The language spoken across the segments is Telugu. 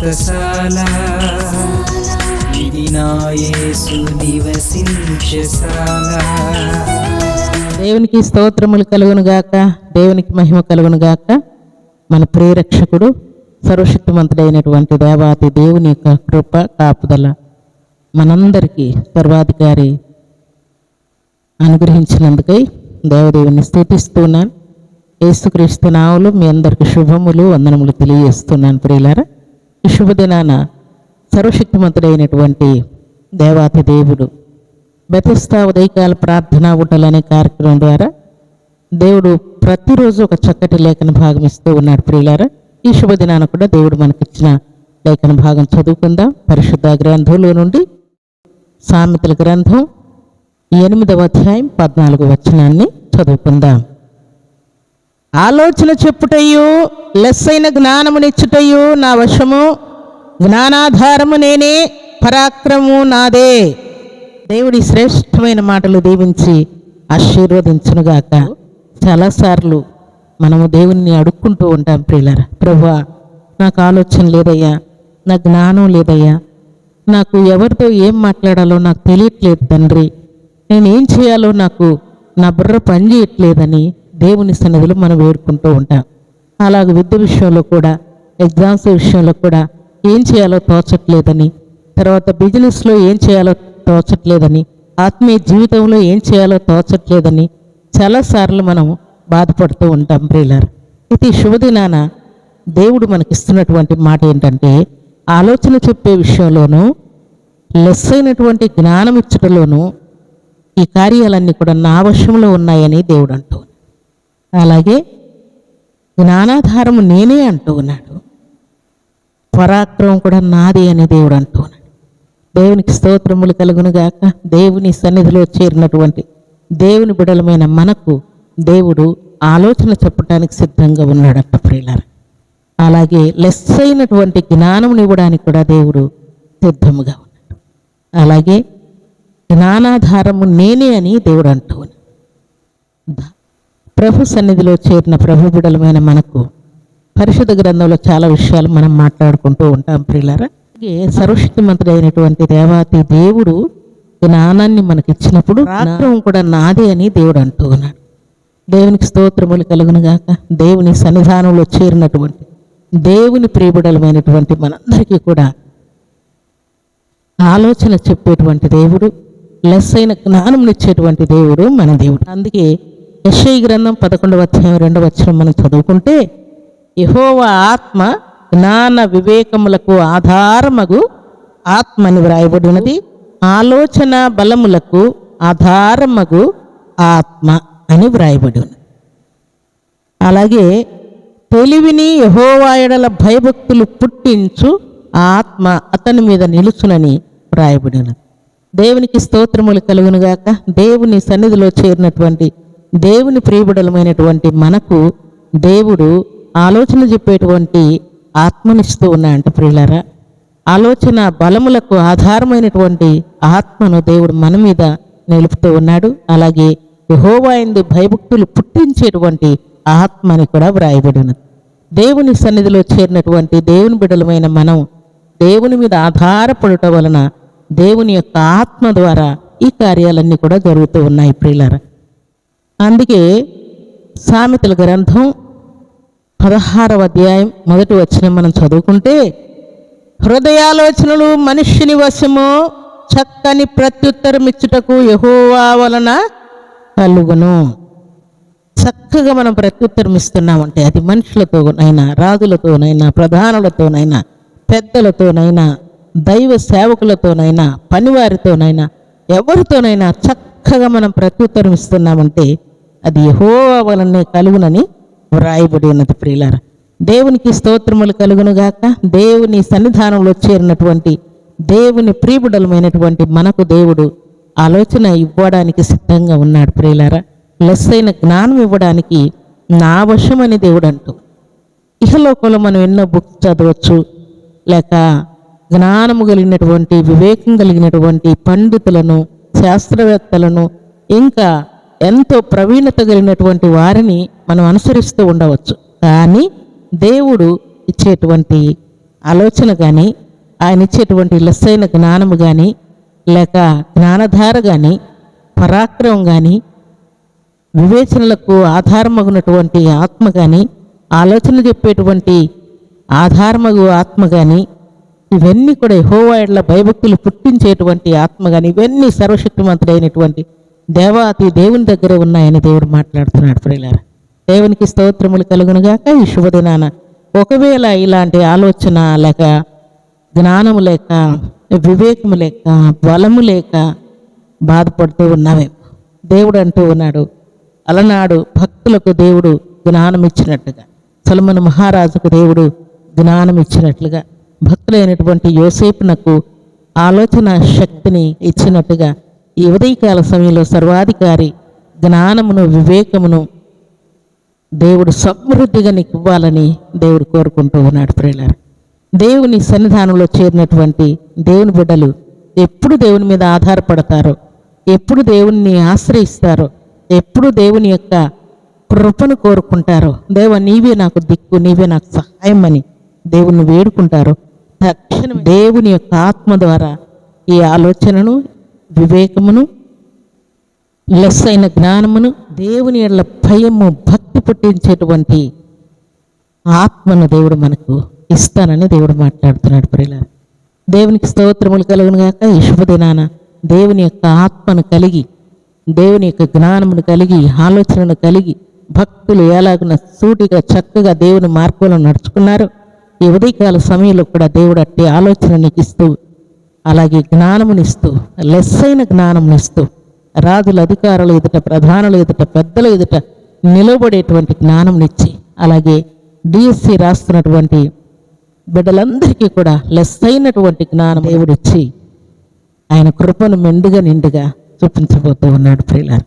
వ్రతశాల ఇది నా నివసించశాల దేవునికి స్తోత్రములు కలుగును గాక. దేవునికి మహిమ కలుగును గాక. మన ప్రియరక్షకుడు సర్వశక్తిమంతుడైనటువంటి దేవాతి దేవుని యొక్క కృప కాపుదల మనందరికీ సర్వాధికారి అనుగ్రహించినందుకై దేవదేవుని స్థుతిస్తున్నాను. ఏసుక్రీస్తు నావులు మీ అందరికి శుభములు వందనములు తెలియజేస్తున్నాను ప్రియులారా. శుభదినాన సర్వశక్తిమంతుడైనటువంటి దేవాతి దేవుడు. బెతస్తా ఉదయకాల ప్రార్థనా ఉటలు అనే కార్యక్రమం ద్వారా దేవుడు ప్రతిరోజు ఒక చక్కటి లేఖన భాగం ఇస్తూ ఉన్నాడు ప్రియులారా. ఈ శుభదినాన కూడా దేవుడు మనకిచ్చిన లేఖన భాగం చదువుకుందాం. పరిశుద్ధ గ్రంథంలో నుండి సామెతల గ్రంథం ఎనిమిదవ అధ్యాయం పద్నాలుగు వచనాన్ని చదువుకుందాం. ఆలోచన చెప్పుటయు లెస్సైన జ్ఞానమునిచ్చుటయు నా వశము జ్ఞానాధారము నేనే పరాక్రమము నాదే. దేవుడి శ్రేష్టమైన మాటలు దీవించి ఆశీర్వదించునుగాక. చాలాసార్లు మనము దేవుణ్ణి అడుక్కుంటూ ఉంటాం ప్రియులరా. ప్రభా నాకు ఆలోచన లేదయ్యా నా జ్ఞానం లేదయ్యా. నాకు ఎవరితో ఏం మాట్లాడాలో నాకు తెలియట్లేదు తండ్రి. నేనేం చేయాలో నాకు నా బుర్ర పని చేయట్లేదని దేవుని సన్నిధిలో మనం వేడుకుంటూ ఉంటాం. అలాగే విద్య విషయంలో కూడా ఎగ్జామ్స్ విషయంలో కూడా ఏం చేయాలో తోచట్లేదని తర్వాత బిజినెస్లో ఏం చేయాలో తోచట్లేదని ఆత్మీయ జీవితంలో ఏం చేయాలో తోచట్లేదని చాలాసార్లు మనం బాధపడుతూ ఉంటాం ప్రియులార్. ఇది శుభదినాన దేవుడు మనకిస్తున్నటువంటి మాట ఏంటంటే ఆలోచన చెప్పే విషయంలోనూ లెస్ అయినటువంటి జ్ఞానం ఇచ్చటలోనూ ఈ కార్యాలన్నీ కూడా నా వశంలో ఉన్నాయని దేవుడు అంటూ అలాగే జ్ఞానాధారము నేనే అంటూ ఉన్నాడు. పరాక్రమం కూడా నాది అని దేవుడు అంటూ ఉన్నాడు. దేవునికి స్తోత్రములు కలుగునుగాక దేవుని సన్నిధిలో చేరినటువంటి దేవుని బిడలమైన మనకు దేవుడు ఆలోచన చెప్పడానికి సిద్ధంగా ఉన్నాడట ప్రియులారు. అలాగే లెస్ అయినటువంటి జ్ఞానం ఇవ్వడానికి కూడా దేవుడు సిద్ధముగా ఉన్నాడు. అలాగే జ్ఞానాధారము నేనే అని దేవుడు అంటూ ఉన్నాడు. ప్రభు సన్నిధిలో చేరిన ప్రభు బిడలమైన మనకు పరిశుద్ధ గ్రంథంలో చాలా విషయాలు మనం మాట్లాడుకుంటూ ఉంటాం ప్రియులారా. అలాగే సర్వశక్తిమంతుడైనటువంటి దేవాతి దేవుడు జ్ఞానాన్ని మనకి ఇచ్చినప్పుడు రాత్రం కూడా నాదే అని దేవుడు అంటూ ఉన్నాడు. దేవునికి స్తోత్రములు కలుగునుగాక దేవుని సన్నిధానంలో చేరినటువంటి దేవుని ప్రియబిడలమైనటువంటి మనందరికీ కూడా ఆలోచన చెప్పేటువంటి దేవుడు లెస్ అయిన జ్ఞానంనిచ్చేటువంటి దేవుడు మన దేవుడు. అందుకే యశై గ్రంథం పదకొండవ అధ్యాయం రెండవ వచ్చిన మనం చదువుకుంటే యహోవ ఆత్మ జ్ఞాన వివేకములకు ఆధారమగు ఆత్మ అని వ్రాయబడినది ఆలోచన బలములకు ఆధారమగు ఆత్మ అని వ్రాయబడి ఉన్నది అలాగే తెలివిని యహోవాయడల భయభక్తులు పుట్టించు ఆత్మ అతని మీద నిలుచునని వ్రాయబడి ఉన్నది దేవునికి స్తోత్రములు కలుగునుగాక. దేవుని సన్నిధిలో చేరినటువంటి దేవుని ప్రియబుడలమైనటువంటి మనకు దేవుడు ఆలోచన చెప్పేటువంటి ఆత్మనిస్తూ ఉన్నాయంట ప్రియులారా. ఆలోచన బలములకు ఆధారమైనటువంటి ఆత్మను దేవుడు మన మీద నిలుపుతూ ఉన్నాడు. అలాగే యహోవాయందు భయభక్తులు పుట్టించేటువంటి ఆత్మని కూడా వ్రాయబడినది దేవుని సన్నిధిలో చేరినటువంటి దేవుని బిడలమైన మనం దేవుని మీద ఆధారపడటం వలన దేవుని యొక్క ఆత్మ ద్వారా ఈ కార్యాలన్నీ కూడా జరుగుతూ ఉన్నాయి ప్రియులారా. అందుకే సామెతల గ్రంథం పదహారవ అధ్యాయం మొదటి వచ్చిన మనం చదువుకుంటే హృదయాలోచనలు మనిషిని వశము చక్కని ప్రత్యుత్తరం ఇచ్చుటకు యహోవా వలన కలుగును. చక్కగా మనం ప్రత్యుత్తరం ఇస్తున్నామంటే అది మనుషులతోనైనా రాజులతోనైనా ప్రధానులతోనైనా పెద్దలతోనైనా దైవ సేవకులతోనైనా పనివారితోనైనా ఎవరితోనైనా చక్కగా మనం ప్రత్యుత్తరం ఇస్తున్నామంటే అది యహోవా వలనే కలుగునని వ్రాయబడి ఉన్నది ప్రియులార. దేవునికి స్తోత్రములు కలుగునుగాక దేవుని సన్నిధానంలో చేరినటువంటి దేవుని ప్రీబుడలమైనటువంటి మనకు దేవుడు ఆలోచన ఇవ్వడానికి సిద్ధంగా ఉన్నాడు ప్రియులారా. లెస్ అయిన జ్ఞానం ఇవ్వడానికి నా వశమని దేవుడు అంటూ ఇహలోకంలో మనం ఎన్నో బుక్స్ చదవచ్చు లేక జ్ఞానము కలిగినటువంటి వివేకం కలిగినటువంటి పండితులను శాస్త్రవేత్తలను ఇంకా ఎంతో ప్రవీణత కలిగినటువంటి వారిని మనం అనుసరిస్తూ ఉండవచ్చు. కానీ దేవుడు ఇచ్చేటువంటి ఆలోచన కానీ ఆయన ఇచ్చేటువంటి లెస్సైన జ్ఞానము కానీ లేక జ్ఞానధార కానీ పరాక్రమం కానీ వివేచనలకు ఆధారమగునటువంటి ఆత్మ కానీ ఆలోచన చెప్పేటువంటి ఆధారమగు ఆత్మ కానీ ఇవన్నీ కూడా హోవాయిడ్ల భయభక్తులు పుట్టించేటువంటి ఆత్మ కానీ ఇవన్నీ సర్వశక్తిమంతుడైనటువంటి దేవాతి దేవుని దగ్గర ఉన్నాయని దేవుడు మాట్లాడుతున్నాడు ప్రియులారా. దేవునికి స్తోత్రములు కలుగునుగాక ఈ శుభదినాన ఒకవేళ ఇలాంటి ఆలోచన లేక జ్ఞానము లేక వివేకము లేక బలము లేక బాధపడుతూ ఉన్నావే దేవుడు అంటూ ఉన్నాడు అలనాడు భక్తులకు దేవుడు జ్ఞానం ఇచ్చినట్టుగా సొలమన్ మహారాజుకు దేవుడు జ్ఞానం ఇచ్చినట్లుగా. భక్తులైనటువంటి యోసేపునకు ఆలోచన శక్తిని ఇచ్చినట్టుగా ఈ ఉదయకాల సమయంలో సర్వాధికారి జ్ఞానమును వివేకమును దేవుడు సమృద్ధిగా నీకు ఇవ్వాలని దేవుడు కోరుకుంటూ ఉన్నాడు ప్రేలర్ దేవుని సన్నిధానంలో చేరినటువంటి దేవుని బిడ్డలు ఎప్పుడు దేవుని మీద ఆధారపడతారో ఎప్పుడు దేవుణ్ణి ఆశ్రయిస్తారో ఎప్పుడు దేవుని యొక్క కృపను కోరుకుంటారో దేవ నీవే నాకు దిక్కు నీవే నాకు సహాయం అని దేవుణ్ణి వేడుకుంటారో తక్షణం దేవుని యొక్క ఆత్మ ద్వారా ఈ ఆలోచనను వివేకమును లెస్ అయిన జ్ఞానమును దేవుని ఎడల భయము భక్తి పుట్టించేటువంటి ఆత్మను దేవుడు మనకు ఇస్తానని దేవుడు మాట్లాడుతున్నాడు ప్రియుల దేవునికి స్తోత్రములు కలుగునుగాక ఈ శుభదినాన దేవుని యొక్క ఆత్మను కలిగి దేవుని యొక్క జ్ఞానమును కలిగి ఆలోచనను కలిగి భక్తులు ఎలాగున సూటిగా చక్కగా దేవుని మార్గంలో నడుచుకున్నారు ఈ ఉదయకాల సమయంలో కూడా దేవుడు అట్టి ఆలోచన నీకు ఇస్తూ అలాగే జ్ఞానమునిస్తూ లెస్సైన జ్ఞానమునిస్తూ రాజుల అధికారుల ఎదుట ప్రధానుల ఎదుట పెద్దల ఎదుట నిలబడేటువంటి జ్ఞానంనిచ్చి అలాగే డిఎస్సి రాస్తున్నటువంటి బిడ్డలందరికీ కూడా లెస్సైనటువంటి జ్ఞానం దేవుడిచ్చి ఆయన కృపను మెండుగా నిండుగా చూపించబోతూ ఉన్నాడు ప్రియులారు.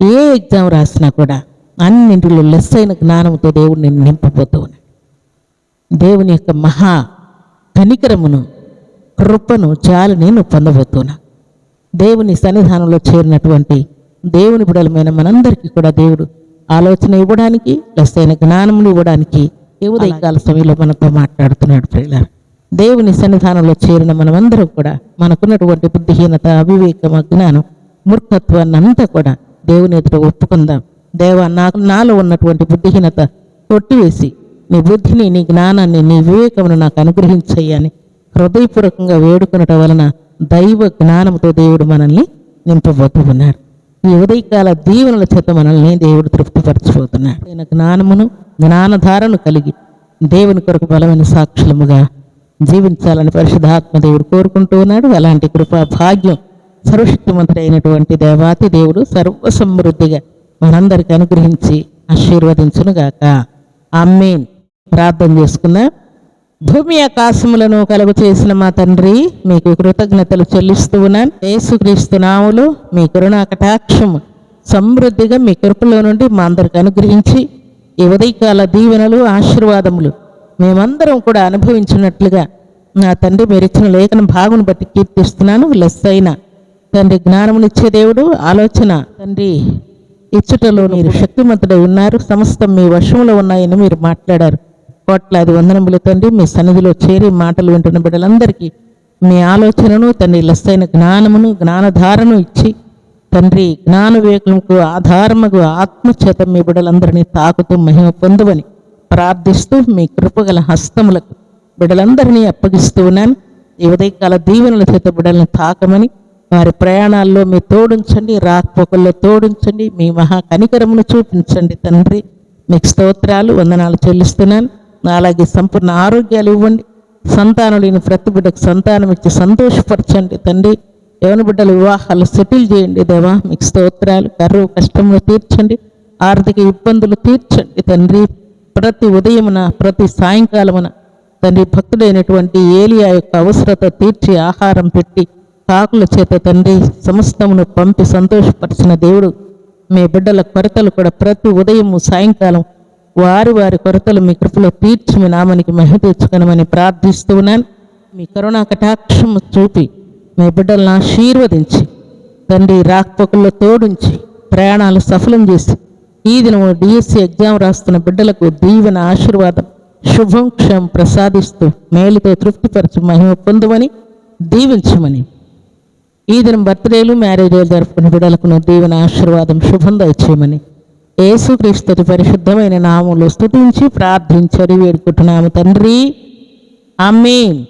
ఏ ఎగ్జామ్ రాసినా కూడా అన్నింటిలో లెస్ అయిన జ్ఞానంతో దేవుడు నేను నింపబోతూ ఉన్నాడు. దేవుని యొక్క మహా కనికరమును కృపను జాలిని నువ్వు పొందబోతున్నా. దేవుని సన్నిధానంలో చేరినటువంటి దేవుని బిడలమైన మనందరికీ కూడా దేవుడు ఆలోచన ఇవ్వడానికి లెస్సైన జ్ఞానములు ఇవ్వడానికి ఉదయకాల సమయంలో మనతో మాట్లాడుతున్నాడు ప్రియుల దేవుని సన్నిధానంలో చేరిన మనమందరం కూడా మనకున్నటువంటి బుద్ధిహీనత అవివేకం అజ్ఞానం మూర్ఖత్వాన్ని అంతా కూడా దేవుని ఎదుట ఒప్పుకుందాం. దేవా నాకు నాలో ఉన్నటువంటి బుద్ధిహీనత కొట్టివేసి నీ బుద్ధిని నీ జ్ఞానాన్ని నీ వివేకమును నాకు అనుగ్రహించయ్యని హృదయపూర్వకంగా వేడుకునటం వలన దైవ జ్ఞానంతో దేవుడు మనల్ని నింపబోతూ ఉన్నాడు ఈ ఉదయకాల దీవెనల చేత మనల్ని దేవుడు తృప్తిపరచబోతున్నాడు. ఆయన జ్ఞానమును జ్ఞానధారను కలిగి దేవుని కొరకు బలమైన సాక్షులముగా జీవించాలని పరిశుద్ధాత్మ దేవుడు కోరుకుంటూ ఉన్నాడు. అలాంటి కృపా భాగ్యం సర్వశక్తిమంతుడైనటువంటి దేవాతి దేవుడు సర్వ సమృద్ధిగా మనందరికీ అనుగ్రహించి ఆశీర్వదించునుగాక. అమ్మేన్ ప్రార్థన చేసుకున్నా భూమి ఆకాశములను కలుగు చేసిన మా తండ్రి మీకు కృతజ్ఞతలు చెల్లిస్తూ ఉన్నాను యేసుక్రీస్తు నాములు మీ కరుణా కటాక్షము సమృద్ధిగా మీ కృపలో నుండి మా అందరికి అనుగ్రహించి ఈ ఉదయకాల దీవెనలు ఆశీర్వాదములు మేమందరం కూడా అనుభవించినట్లుగా నా తండ్రి మీరు ఇచ్చిన లేఖన భాగును బట్టి కీర్తిస్తున్నాను. లెస్ అయిన తండ్రి జ్ఞానమునిచ్చే దేవుడు ఆలోచన తండ్రి ఇచ్చుటలో మీరు శక్తిమంతుడై ఉన్నారు. సమస్తం మీ వశంలో ఉన్నాయని మీరు మాట్లాడారు. కోట్లాది వందనములు తండ్రి మీ సన్నిధిలో చేరి మాటలు వింటున్న బిడ్డలందరికీ మీ ఆలోచనను తండ్రి లస్సైన జ్ఞానమును జ్ఞానధారను ఇచ్చి తండ్రి జ్ఞాన వివేకముకు ఆధారముకు ఆత్మచేత మీ బిడ్డలందరినీ తాకుతూ మహిమ పొందవని ప్రార్థిస్తూ మీ కృపగల హస్తములకు బిడ్డలందరినీ అప్పగిస్తూ ఉన్నాను. ఈ ఉదయకాల దీవెనల చేత బిడ్డలను తాకమని వారి ప్రయాణాల్లో మీ తోడుంచండి రాకపోకల్లో తోడుంచండి మీ మహా కనికరమును చూపించండి తండ్రి. మీకు స్తోత్రాలు వందనాలు చెల్లిస్తున్నాను. అలాగే సంపూర్ణ ఆరోగ్యాలు ఇవ్వండి. సంతానం లేని ప్రతి బిడ్డకు సంతానం ఇచ్చి సంతోషపరచండి తండ్రి. యవన బిడ్డల వివాహాలు సెటిల్ చేయండి దేవా. మీకు స్తోత్రాలు కరువు కష్టములు తీర్చండి. ఆర్థిక ఇబ్బందులు తీర్చండి తండ్రి. ప్రతి ఉదయమున ప్రతి సాయంకాలమున తండ్రి భక్తుడైనటువంటి ఏలియా యొక్క అవసరత తీర్చి ఆహారం పెట్టి కాకుల చేత తండ్రి సమస్తమును పంపి సంతోషపరిచిన దేవుడు. మీ బిడ్డల కొరతలు కూడా ప్రతి ఉదయము సాయంకాలం వారి వారి కొరతలు మీ కృపలో తీర్చి మీ నామానికి మహిమ తెచ్చుకొనమని ప్రార్థిస్తూ ఉన్నాను. మీ కరుణా కటాక్షము చూపి మీ బిడ్డలను ఆశీర్వదించి తండ్రి రాకపోకల్లో తోడుంచి ప్రయాణాలు సఫలం చేసి ఈ దినము డిఎస్సి ఎగ్జామ్ రాస్తున్న బిడ్డలకు దీవెన ఆశీర్వాదం శుభం క్షం ప్రసాదిస్తూ మేలుతో తృప్తిపరచు మహిమ పొందమని దీవించమని. ఈ దినం బర్త్డేలు మ్యారేజ్లు జరుపుకునే బిడ్డలకు దీవెన ఆశీర్వాదం శుభం దయచేయమని ఏసుక్రీస్తుడి పరిశుద్ధమైన నాములు స్థుతించి ప్రార్థించరి వేడుకుంటున్నాము తండ్రి. ఆమేన్.